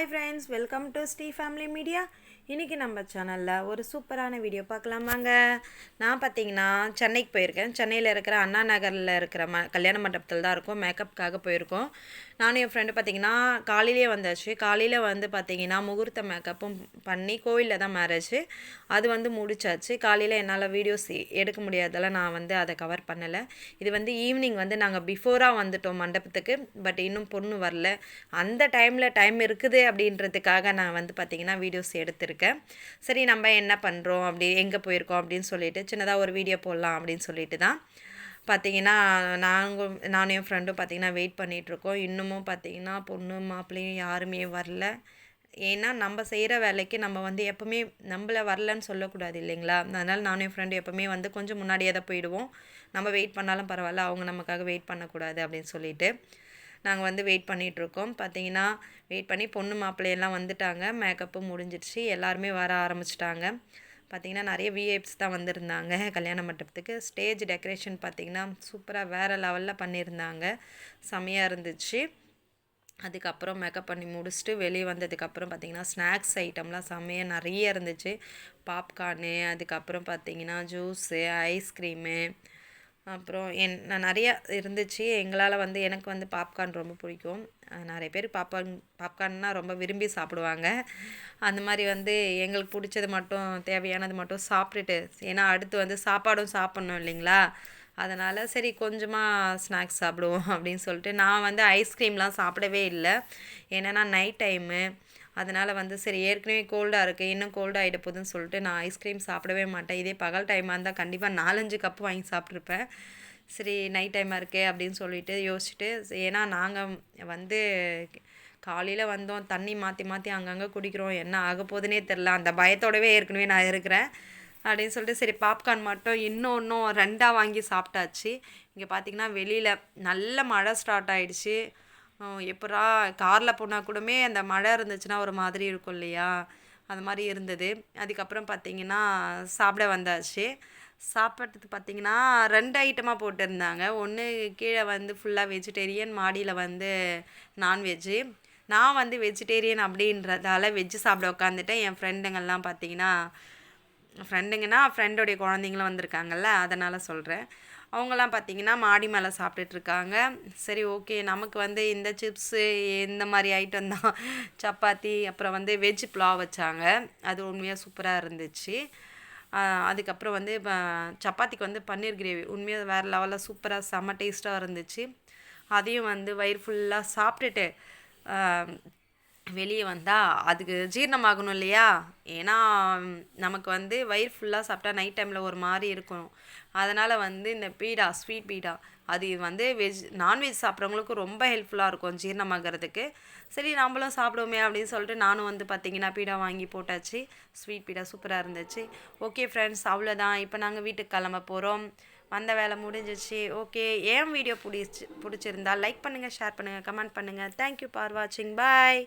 Hi friends welcome to Sri family media இன்றைக்கி நம்ம சேனலில் ஒரு சூப்பரான வீடியோ பார்க்கலாமாங்க நான் பார்த்தீங்கன்னா சென்னைக்கு போயிருக்கேன். சென்னையில் இருக்கிற அண்ணா நகரில் இருக்கிற ம கல்யாண மண்டபத்தில் தான் இருக்கும். மேக்கப்புக்காக போயிருக்கோம். நானும் என் ஃப்ரெண்டு பார்த்தீங்கன்னா காலையிலே வந்தாச்சு. காலையில் வந்து பார்த்தீங்கன்னா முகூர்த்த மேக்கப்பும் பண்ணி கோவிலில் தான் மேரேஜ் அது வந்து முடிச்சாச்சு. காலையில் என்னால் வீடியோஸ் எடுக்க முடியாதால நான் வந்து அதை கவர் பண்ணலை. இது வந்து ஈவினிங் வந்து நாங்கள் பிஃபோராக வந்துட்டோம் மண்டபத்துக்கு. பட் இன்னும் பொண்ணு வரல. அந்த டைமில் டைம் இருக்குது அப்படின்றதுக்காக நான் வந்து பார்த்திங்கன்னா வீடியோஸ் எடுத்திருக்கேன். சரி நம்ம என்ன பண்ணுறோம் அப்படி எங்கே போயிருக்கோம்? அப்படின்னு சொல்லிட்டு சின்னதாக ஒரு வீடியோ போடலாம் அப்படின்னு சொல்லிட்டு தான் பார்த்தீங்கன்னா நாங்கள் நானும் என் ஃப்ரெண்டும் பார்த்திங்கன்னா வெயிட் பண்ணிகிட்ருக்கோம் இன்னமும் பார்த்தீங்கன்னா பொண்ணு மாப்பிள்ளையும் யாருமே வரல. ஏன்னா நம்ம செய்கிற வேலைக்கு நம்ம வந்து எப்போவுமே நம்மள வரலன்னு சொல்லக்கூடாது இல்லைங்களா? அதனால் நானும் என் ஃப்ரெண்டு எப்போவுமே வந்து கொஞ்சம் முன்னாடியே தான் போயிடுவோம். நம்ம வெயிட் பண்ணாலும் பரவாயில்ல அவங்க நமக்காக வெயிட் பண்ணக்கூடாது அப்படின்னு சொல்லிட்டு நாங்கள் வந்து வெயிட் பண்ணிகிட்ருக்கோம் பார்த்தீங்கன்னா வெயிட் பண்ணி பொண்ணு மாப்பிள்ளையெல்லாம் வந்துட்டாங்க. மேக்கப்பும் முடிஞ்சிடுச்சு. எல்லாருமே வர ஆரம்பிச்சிட்டாங்க. பார்த்திங்கன்னா நிறைய விஐப்ஸ் தான் வந்திருந்தாங்க கல்யாண மண்டபத்துக்கு. ஸ்டேஜ் டெக்கரேஷன் பார்த்திங்கன்னா சூப்பராக வேறு லெவலில் பண்ணியிருந்தாங்க செமையாக இருந்துச்சு. அதுக்கப்புறம் மேக்கப் பண்ணி முடிச்சுட்டு வெளியே வந்ததுக்கப்புறம் பார்த்திங்கன்னா ஸ்நாக்ஸ் ஐட்டம்லாம் செம்மையாக நிறைய இருந்துச்சு. பாப்கார்னு அதுக்கப்புறம் பார்த்திங்கன்னா ஜூஸு ஐஸ்கிரீமு அப்புறம் என் நான் நிறையா இருந்துச்சு. எங்களால் வந்து எனக்கு வந்து பாப்கார்ன் ரொம்ப பிடிக்கும். நிறைய பேர் பாப்கார்ன் பாப்கார்ன்னா ரொம்ப விரும்பி சாப்பிடுவாங்க. அந்த மாதிரி வந்து எங்களுக்கு பிடிச்சது மட்டும் தேவையானது மட்டும் சாப்பிட்டுட்டு ஏன்னா அடுத்து வந்து சாப்பாடும் சாப்பிட்ணும் இல்லைங்களா? அதனால் சரி கொஞ்சமாக ஸ்நாக்ஸ் சாப்பிடுவோம் அப்படின்னு சொல்லிட்டு நான் வந்து ஐஸ்கிரீம்லாம் சாப்பிடவே இல்லை. ஏன்னா நைட் டைமு அதனால் வந்து சரி ஏற்கனவே கோல்டாக இருக்குது இன்னும் கோல்டாகிட போகுதுன்னு சொல்லிட்டு நான் ஐஸ்கிரீம் சாப்பிடவே மாட்டேன். இதே பகல் டைமாக இருந்தால் கண்டிப்பாக நாலஞ்சு கப்பு வாங்கி சாப்பிட்ருப்பேன் சரி நைட் டைமாக இருக்கே அப்படின்னு சொல்லிட்டு யோசிச்சுட்டு ஏன்னா நாங்கள் வந்து காலையில் வந்தோம் தண்ணி மாற்றி மாற்றி அங்கங்கே குடிக்கிறோம். என்ன ஆக போகுதுன்னே தெரில அந்த பயத்தோடவே ஏற்கனவே நான் இருக்கிறேன். அப்படின்னு சொல்லிட்டு சரி பாப்கார்ன் மட்டும் இன்னும் இன்னும் ரெண்டாக வாங்கி சாப்பிட்டாச்சு. இங்கே பார்த்தீங்கன்னா வெளியில் நல்ல மழை ஸ்டார்ட் ஆகிடுச்சு எப்படா காரில் போனால் கூடமே அந்த மழை இருந்துச்சுன்னா ஒரு மாதிரி இருக்கும் இல்லையா? அது மாதிரி இருந்தது. அதுக்கப்புறம் பார்த்திங்கன்னா சாப்பிட வந்தாச்சு. சாப்பிட்றது பார்த்திங்கன்னா ரெண்டு ஐட்டமாக போட்டிருந்தாங்க. ஒன்று கீழே வந்து ஃபுல்லாக வெஜிடேரியன் மாடியில் வந்து நான்வெஜ்ஜு நான் வந்து வெஜிடேரியன் அப்படின்றதால வெஜ்ஜு சாப்பிட உட்காந்துட்டேன் என் ஃப்ரெண்டுங்கள்லாம் பார்த்திங்கன்னா ஃப்ரெண்டுங்கன்னா ஃப்ரெண்டோடைய குழந்தைங்களும் வந்திருக்காங்கல்ல அதனால் சொல்கிறேன் அவங்களாம் பார்த்திங்கன்னா மாடி மேலே சாப்பிட்டுட்ருக்காங்க சரி ஓகே. நமக்கு வந்து இந்த சிப்ஸு இந்த மாதிரி ஐட்டம் தான். சப்பாத்தி அப்புறம் வந்து வெஜ் புலாவ் வச்சாங்க. அது உண்மையாக சூப்பராக இருந்துச்சு. அதுக்கப்புறம் வந்து சப்பாத்திக்கு வந்து பன்னீர் கிரேவி. உண்மையாக வேறு லெவலில் சூப்பராக செம்ம டேஸ்ட்டாக இருந்துச்சு. அதையும் வந்து வயிறு ஃபுல்லாக சாப்பிட்டுட்டு வெளியே வந்தால் அதுக்கு ஜீரணமாகணும் இல்லையா? ஏன்னா நமக்கு வந்து வயிறு ஃபுல்லாக சாப்பிட்டா நைட் டைமில் ஒரு மாதிரி இருக்கும். அதனால் வந்து இந்த பீடா ஸ்வீட் பீடா அது வந்து வெஜ் நான்வெஜ் சாப்பிட்றவங்களுக்கு ரொம்ப ஹெல்ப்ஃபுல்லாக இருக்கும் ஜீரணமாகறதுக்கு. சரி நம்மளும் சாப்பிடுவோமே அப்படின்னு சொல்லிட்டு நானும் வந்து பார்த்திங்கன்னா பீடா வாங்கி போட்டாச்சு. ஸ்வீட் பீடா சூப்பராக இருந்துச்சு. ஓகே ஃப்ரெண்ட்ஸ் அவ்வளோதான் இப்போ நாங்கள் வீட்டுக்கு கிளம்ப போகிறோம் வந்த வேலை முடிஞ்சிச்சு. ஓகே ஏன் வீடியோ பிடிச்சி பிடிச்சிருந்தா லைக் பண்ணுங்கள் ஷேர் பண்ணுங்கள் கமெண்ட் பண்ணுங்கள் தேங்க்யூ ஃபார் வாட்சிங் பாய்